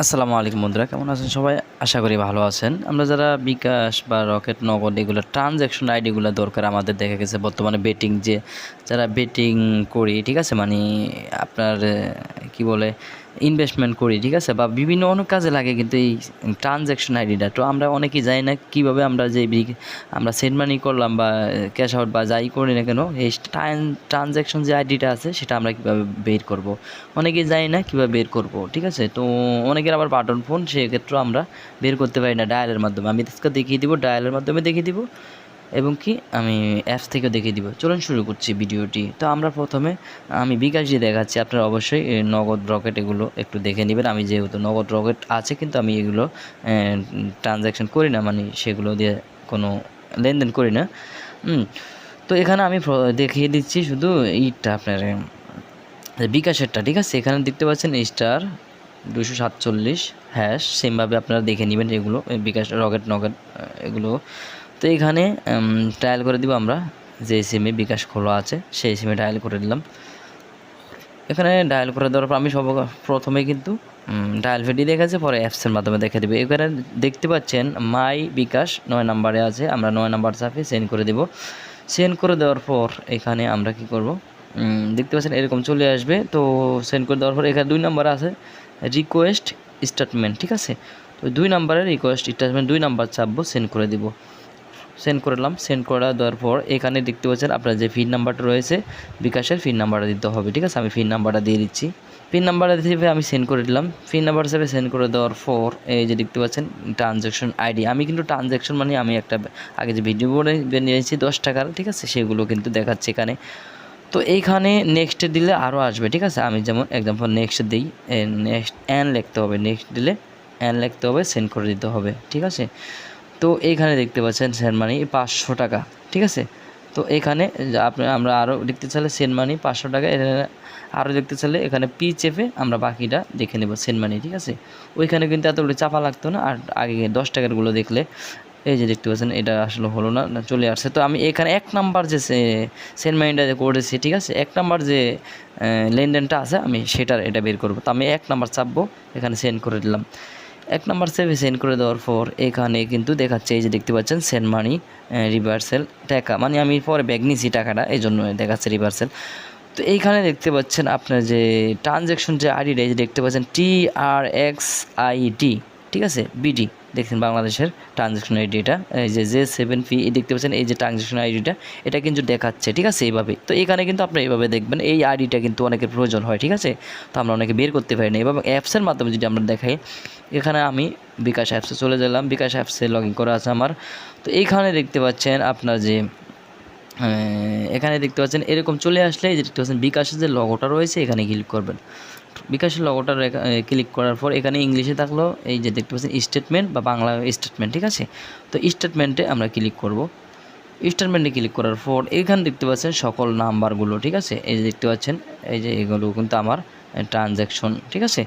আসসালামু আলাইকুম বন্ধুরা, কেমন আছেন সবাই? আশা করি ভালো আছেন। আমরা যারা বিকাশ বা রকেট নগদ এগুলো ট্রানজ্যাকশন আইডিগুলো দরকার আমাদের দেখা গেছে, বর্তমানে বেটিং যে, যারা বেটিং করি, ঠিক আছে? মানে আপনার, কি বলে ইনভেস্টমেন্ট করি, ঠিক আছে? বা বিভিন্ন অনেক কাজে লাগে কিন্তু এই ট্রানজ্যাকশন আইডিটা তো আমরা অনেকেই জানি না কীভাবে আমরা যে আমরা সেন্ড মানি করলাম বা ক্যাশ আউট বা যাই করি না কেন, এই ট্রানজ্যাকশন যে আইডিটা আছে, সেটা আমরা কীভাবে বের করব? অনেকেই জানি না কীভাবে বের করব, ঠিক আছে? তো অনেকের আবার বাটন ফোন সেক্ষেত্রেও আমরা বের করতে পারি না ডায়ালের মাধ্যমে। আমি দেখিয়ে দিব ডায়ালের মাধ্যমে দেখিয়ে দিব। এবং কি আমি অ্যাপস থেকেও দেখিয়ে দিব। চলুন শুরু করছি ভিডিওটি। তো আমরা প্রথমে, আমি বিকাশ দিয়ে দেখাচ্ছি, আপনারা অবশ্যই নগদ রকেট এগুলো একটু দেখে নেবেন। আমি যেহেতু নগদ রকেট আছে, কিন্তু আমি এগুলো ট্রানজ্যাকশন করি না মানে সেগুলো দিয়ে কোনো লেনদেন করি না। তো এখানে আমি দেখিয়ে দিচ্ছি শুধু ইটটা আপনার বিকাশেরটা, ঠিক আছে? এখানে দেখতে পাচ্ছেন স্টার দুশো সাতচল্লিশ হ্যাশ সেমভাবে আপনারা দেখে নেবেন এগুলো বিকাশ রকেট নকেট এগুলো। তো এখানে ট্রায়াল করে দিব আমরা। যে সিমে বিকাশ খোলা আছে, সেই সিমে ডায়াল করে দিলাম এখানে ডায়াল করে দেওয়ার পর আমি সব প্রথমে কিন্তু ডায়াল ফেডি দেখাচ্ছে পরে অ্যাপসের মাধ্যমে দেখে দেবে। এখানে দেখতে পাচ্ছেন মাই বিকাশ নয় নাম্বারে আছে, আমরা নয় নাম্বার চাপে সেন্ড করে দেব। সেন্ড করে দেওয়ার পর এখানে আমরা কি করব? দেখতে পাচ্ছেন, এরকম চলে আসবে। তো সেন্ড করে দেওয়ার পর এখানে দুই নাম্বার আছে রিকোয়েস্ট স্টেটমেন্ট ঠিক আছে? তো দুই নাম্বারের রিকোয়েস্ট স্টেটমেন্ট দুই নাম্বার চাপবো সেন্ড করে দিব। সেন্ড করলাম সেন্ড করা দেওয়ার পর এখানে দেখতে পাচ্ছেন আপনার যে ফিন নাম্বারটা রয়েছে, বিকাশের ফিন নাম্বারটা দিতে হবে, ঠিক আছে? আমি ফিন নাম্বারটা দিয়ে দিচ্ছি। পিন নাম্বারটা দিয়ে আমি সেন্ড করে দিলাম। পিন নাম্বার হিসেবে সেন্ড করে দেওয়ার পর এই যে দেখতে পাচ্ছেন ট্রানজ্যাকশন আইডি, আমি কিন্তু ট্রানজ্যাকশন মানে আমি একটা আগে যে ভিডিও বোর্ডে নিয়েছি দশ টাকার, ঠিক আছে? সেগুলো কিন্তু দেখাচ্ছে এখানে। তো এইখানে নেক্সট দিলে আরও আসবে, ঠিক আছে? আমি যেমন এক্সাম্পল নেক্সট দিই নেক্সট অ্যান লিখতে হবে নেক্সট দিলে অ্যান লিখতে হবে সেন্ড করে দিতে হবে, ঠিক আছে? তো এইখানে দেখতে পাচ্ছেন সেন্ড মানি পাঁচশো টাকা, ঠিক আছে? তো এখানে আপনি, আমরা আরও দেখতে চাইলে সেন্ড মানি পাঁচশো টাকা এখানে আরও দেখতে চাইলে এখানে পি চেপে আমরা বাকিটা দেখে নেব সেন্ড মানি ঠিক আছে? ওইখানে কিন্তু এতগুলো চাপা লাগতো না, আর আগে দশ টাকারগুলো দেখলে, এই যে দেখতে পাচ্ছেন, এটা আসলে হলো না চলে আসছে। তো আমি এখানে এক নাম্বার যে সেন্ড মানিটা যে করেছি, ঠিক আছে? এক নাম্বার যে লেনদেনটা আছে, আমি সেটার এটা বের করব। তো আমি এক নাম্বার চাপবো, এখানে সেন্ড করে দিলাম। এক নাম্বার সেভে সেন্ড করে দেওয়ার পর এখানে কিন্তু দেখাচ্ছে, এই যে দেখতে পাচ্ছেন সেন্ড মানি রিভার্সেল টাকা। মানে আমি পরে ব্যাগ নিয়েছি টাকাটা এই জন্য দেখাচ্ছে রিভার্সেল তো এইখানে দেখতে পাচ্ছেন আপনার যে ট্রানজ্যাকশন যে আইডিটা এই যে দেখতে পাচ্ছেন T R X I D ঠিক আছে? বিডি দেখছেন বাংলাদেশের ট্রানজ্যাকশন আইডিটা এই যে জে সেভেন পি দেখতে পাচ্ছেন, এই যে ট্রানজ্যাকশন আইডিটা এটা কিন্তু দেখাচ্ছে, ঠিক আছে, এইভাবে। তো এখানে কিন্তু আপনি এইভাবে দেখবেন, এই আইডিটা কিন্তু অনেকের প্রয়োজন হয়, ঠিক আছে? তো আমরা অনেকে বের করতে পারি না। এবং অ্যাপসের মাধ্যমে যদি আমরা দেখাই, এখানে আমি বিকাশ অ্যাপসে চলে গেলাম। বিকাশ অ্যাপসে লগ ইন করা আছে আমার। তো এইখানে দেখতে পাচ্ছেন আপনার যে এখানে দেখতে পাচ্ছেন, এরকম চলে আসলে এই যে দেখতে পাচ্ছেন, বিকাশের যে লগোটা রয়েছে, এখানে ক্লিক করবেন। বিকাশের লগোটা ক্লিক করার পর এখানে ইংলিশে থাকল, এই যে দেখতে পাচ্ছেন স্টেটমেন্ট বা বাংলা স্টেটমেন্ট ঠিক আছে? তো স্টেটমেন্টে আমরা ক্লিক করব। স্টেটমেন্টে ক্লিক করার পর এখানে দেখতে পাচ্ছেন সকল নাম্বারগুলো ঠিক আছে? এই যে দেখতে পাচ্ছেন, এই যে এগুলো কিন্তু আমার ট্রানজ্যাকশন ঠিক আছে?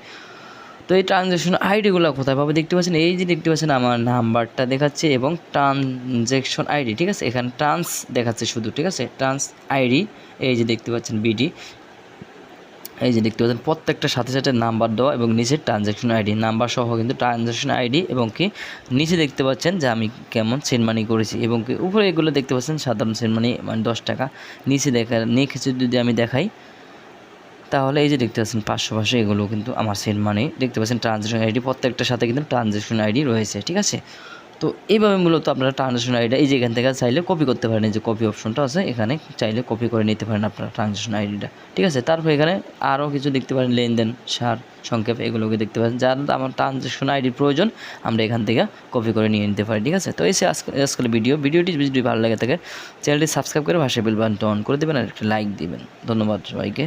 তো এই ট্রানজ্যাকশন আইডিগুলো কোথায় পাবে? দেখতে পাচ্ছেন, এই যে দেখতে পাচ্ছেন আমার নাম্বারটা দেখাচ্ছে এবং ট্রানজ্যাকশন আইডি ঠিক আছে? এখানে ট্রান্স দেখাচ্ছে শুধু, ঠিক আছে? ট্রান্স আইডি এই যে দেখতে পাচ্ছেন বিডি এই যে দেখতে পাচ্ছেন, প্রত্যেকটা সাথে সাথে নাম্বার দেওয়া এবং নিচে ট্রানজ্যাকশন আইডি নাম্বার সহ কিন্তু ট্রানজ্যাকশন আইডি এবং কি নিচে দেখতে পাচ্ছেন যে আমি কেমন সেন্ড মানি করেছি এবং কি উপরে এগুলো দেখতে পাচ্ছেন সাধারণ সেন্ড মানি মানে দশ টাকা। নিচে দেখা, নিচে যদি আমি দেখাই, তাহলে এই যে দেখতে পাচ্ছেন পাঁচশো পাঁচশো এগুলো কিন্তু আমার সেন্ড মানি দেখতে পাচ্ছেন ট্রানজ্যাকশন আইডি প্রত্যেকটার সাথে কিন্তু ট্রানজ্যাকশন আইডি রয়েছে, ঠিক আছে? তো এইভাবে মূলত আপনারা ট্রানজ্যাকশন আইডিটা এই যে এখান থেকে চাইলে কপি করতে পারেন, এই যে কপি অপশনটা আছে, এখানে চাইলে কপি করে নিতে পারেন আপনারা ট্রানজ্যাকশন আইডিটা ঠিক আছে? তারপর এখানে আরও কিছু দেখতে পারেন, লেনদেন, সার, সংক্ষেপ, এগুলোকে দেখতে পারেন। যার আমার ট্রানজ্যাকশন আইডির প্রয়োজন, আমরা এখান থেকে কপি করে নিয়ে নিতে পারি, ঠিক আছে? তো এই সে আজকে আজকাল ভিডিও ভিডিওটি যদি ভালো লাগে থাকে চ্যানেলটি সাবস্ক্রাইব করে ভাষা বেল বাটনটা অন করে দেবেন আর একটা লাইক দিবেন। ধন্যবাদ সবাইকে।